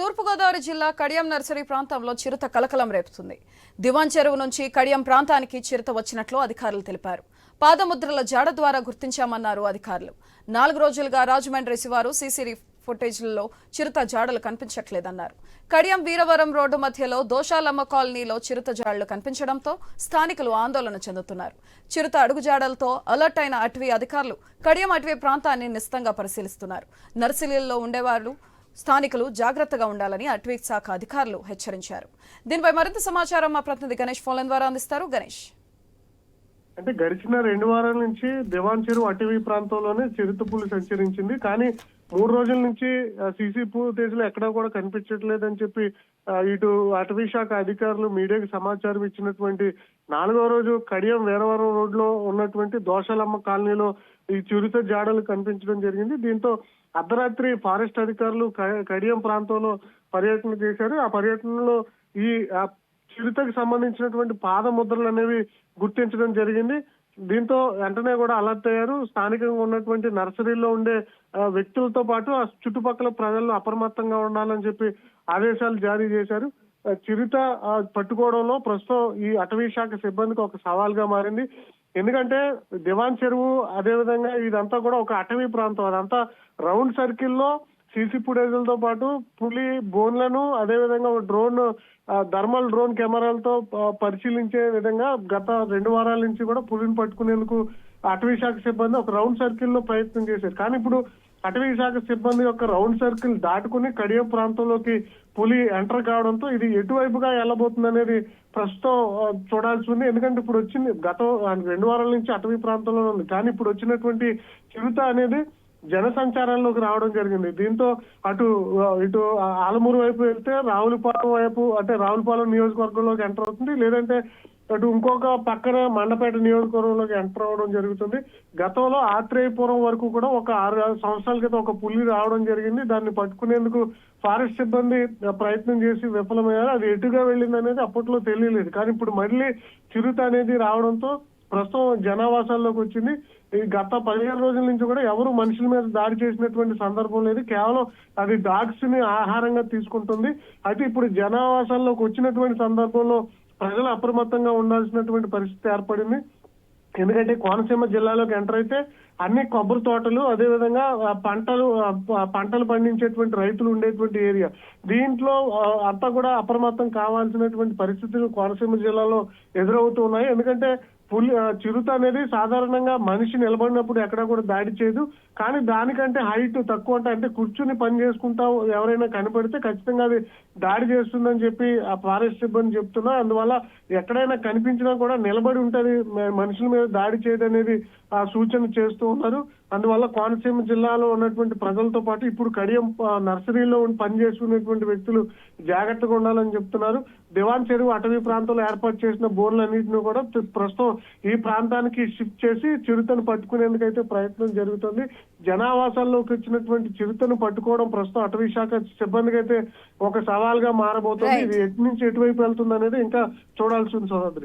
తూర్పుగోదావరి జిల్లా కడియం నర్సరీ ప్రాంతంలో చిరుత కలకలం రేపుతుంది. దివాన్ చెరువు నుంచి కడియం ప్రాంతానికి చిరుత వచ్చినట్లు అధికారులు తెలిపారు. పాదముద్రల జాడ ద్వారా గుర్తించామన్నారు అధికారులు. నాలుగు రోజులుగా రాజమండ్రి శివారు సీసీ ఫుటేజ్లలో చిరుత జాడలు కనిపించట్లేదన్నారు. కడియం వీరవరం రోడ్డు మధ్యలో దోషాలమ్మ కాలనీలో చిరుత జాడలు కనిపించడంతో స్థానికులు ఆందోళన చెందుతున్నారు. చిరుత అడుగుజాడలతో అలర్ట్ అయిన అటవీ అధికారులు కడియం అటవీ ప్రాంతాన్ని నిశితంగా పరిశీలిస్తున్నారు. నర్సిలీల్లో ఉండేవారు స్థానికులు జాగ్రత్తగా ఉండాలని అటవీ శాఖ అధికారులు హెచ్చరించారు. దీనిపై మరింత సమాచారం మా ప్రతినిధి గణేష్ ఫోన్ ద్వారా అందిస్తారు. గణేష్. అంటే గడిచిన రెండు వారాల నుంచి దివాన్ చెరువు అటవీ ప్రాంతంలోనే చిరుతపులు సంచరించింది. కానీ మూడు రోజుల నుంచి సీసీ ఫుటేజ్లు ఎక్కడా కూడా కనిపించట్లేదని చెప్పి ఇటు అటవీ శాఖ అధికారులు మీడియాకి సమాచారం ఇచ్చినటువంటి నాలుగో రోజు కడియం వీరవరం రోడ్లో ఉన్నటువంటి దోషలమ్మ కాలనీలో ఈ చిరుత జాడలు కనిపించడం జరిగింది. దీంతో అర్ధరాత్రి ఫారెస్ట్ అధికారులు కడియం ప్రాంతంలో పర్యటన చేశారు. ఆ పర్యటనలో ఈ చిరుతకు సంబంధించినటువంటి పాద ముద్రలు అనేవి గుర్తించడం జరిగింది. దీంతో వెంటనే కూడా అలర్ట్ అయ్యారు. స్థానికంగా ఉన్నటువంటి నర్సరీలో ఉండే వ్యక్తులతో పాటు ఆ చుట్టుపక్కల ప్రజలు అప్రమత్తంగా ఉండాలని చెప్పి ఆదేశాలు జారీ చేశారు. చిరుత ఆ, పట్టుకోవడంలో ప్రస్తుతం ఈ అటవీ శాఖ సిబ్బందికి ఒక సవాల్గా మారింది. ఎందుకంటే దివాన్ చెరువు అదేవిధంగా ఇదంతా కూడా ఒక అటవీ ప్రాంతం. అదంతా రౌండ్ సర్కిల్లో సీసీ ఫుటేజ్లతో పాటు పులి బోన్లను అదేవిధంగా డ్రోన్ థర్మల్ డ్రోన్ కెమెరాలతో పరిశీలించే విధంగా గత రెండు వారాల నుంచి కూడా పులిని పట్టుకునేందుకు అటవీ శాఖ సిబ్బంది ఒక రౌండ్ సర్కిల్లో ప్రయత్నం చేశారు. కానీ ఇప్పుడు అటవీ శాఖ సిబ్బంది యొక్క రౌండ్ సర్కిల్ దాటుకుని కడియం ప్రాంతంలోకి పులి ఎంటర్ కావడంతో ఇది ఎటువైపుగా వెళ్ళబోతుంది అనేది ప్రస్తుతం చూడాల్సి ఉంది. ఎందుకంటే ఇప్పుడు వచ్చింది గత రెండు వారాల నుంచి అటవీ ప్రాంతంలో ఉంది. కానీ ఇప్పుడు వచ్చినటువంటి చిరుత అనేది జన సంచారంలోకి రావడం జరిగింది. దీంతో అటు ఇటు ఆలమూరు వైపు వెళ్తే రావులపాలెం వైపు అంటే రావులపాలెం నియోజకవర్గంలోకి ఎంటర్ అవుతుంది. లేదంటే అటు ఇంకొక పక్కన మండపేట నియోజకవర్గంలోకి ఎంటర్ అవడం జరుగుతుంది. గతంలో ఆత్రేయపురం వరకు కూడా ఒక ఆరు సంవత్సరాల క్రితం ఒక పులి రావడం జరిగింది. దాన్ని పట్టుకునేందుకు ఫారెస్ట్ సిబ్బంది ప్రయత్నం చేసి విఫలమయ్యారు. అది ఎటుగా వెళ్ళింది అనేది అప్పట్లో తెలియలేదు. కానీ ఇప్పుడు మళ్ళీ చిరుత అనేది రావడంతో ప్రస్తుతం జనావాసాల్లోకి వచ్చింది. ఈ గత పదిహేను రోజుల నుంచి కూడా ఎవరు మనుషుల మీద దాడి చేసినటువంటి సందర్భం లేదు. కేవలం అది డాగ్స్ని ఆహారంగా తీసుకుంటుంది. అయితే ఇప్పుడు జనావాసాల్లోకి వచ్చినటువంటి సందర్భంలో ప్రజలు అప్రమత్తంగా ఉండాల్సినటువంటి పరిస్థితి ఏర్పడింది. ఎందుకంటే కోనసీమ జిల్లాలోకి ఎంటర్ అయితే అన్ని కొబ్బరి తోటలు అదేవిధంగా పంటలు పంటలు పండించేటువంటి రైతులు ఉండేటువంటి ఏరియా. దీంట్లో అంతా కూడా అప్రమత్తం కావాల్సినటువంటి పరిస్థితులు కోనసీమ జిల్లాలో ఎదురవుతూ ఉన్నాయి. ఎందుకంటే పులి చిరుత అనేది సాధారణంగా మనిషి నిలబడినప్పుడు ఎక్కడా కూడా దాడి చేయదు. కానీ దానికంటే హైట్ తక్కువ అంటే అంటే కూర్చుని పని చేసుకుంటా ఎవరైనా కనపడితే ఖచ్చితంగా అది దాడి చేస్తుందని చెప్పి ఆ ఫారెస్ట్ సిబ్బంది చెప్తున్నారు అందువల్ల ఎక్కడైనా కనిపించినా కూడా నిలబడి ఉంటది. మనుషుల మీద దాడి చేయడం అనేది ఆ సూచన చేస్తూ ఉన్నారు. అందువల్ల కోనసీమ జిల్లాలో ఉన్నటువంటి ప్రజలతో పాటు ఇప్పుడు కడియం నర్సరీలో పనిచేసుకునేటువంటి వ్యక్తులు జాగ్రత్తగా ఉండాలని చెప్తున్నారు. దివాన్ చెరువు అటవీ ప్రాంతంలో ఏర్పాటు చేసిన బోర్లన్నింటినీ కూడా ప్ర- ప్రస్తుతం ఈ ప్రాంతానికి షిఫ్ట్ చేసి చిరుతను పట్టుకునేందుకు అయితే ప్రయత్నం జరుగుతుంది. జనావాసాల్లోకి వచ్చినటువంటి చిరుతను పట్టుకోవడం ప్రస్తుతం అటవీ శాఖ సిబ్బందికి అయితే ఒక సవాల్గా మారబోతుంది. ఇది ఎటు నుంచి ఎటువైపు వెళ్తుంది అనేది ఇంకా చూడాల్సి ఉంది సోదరి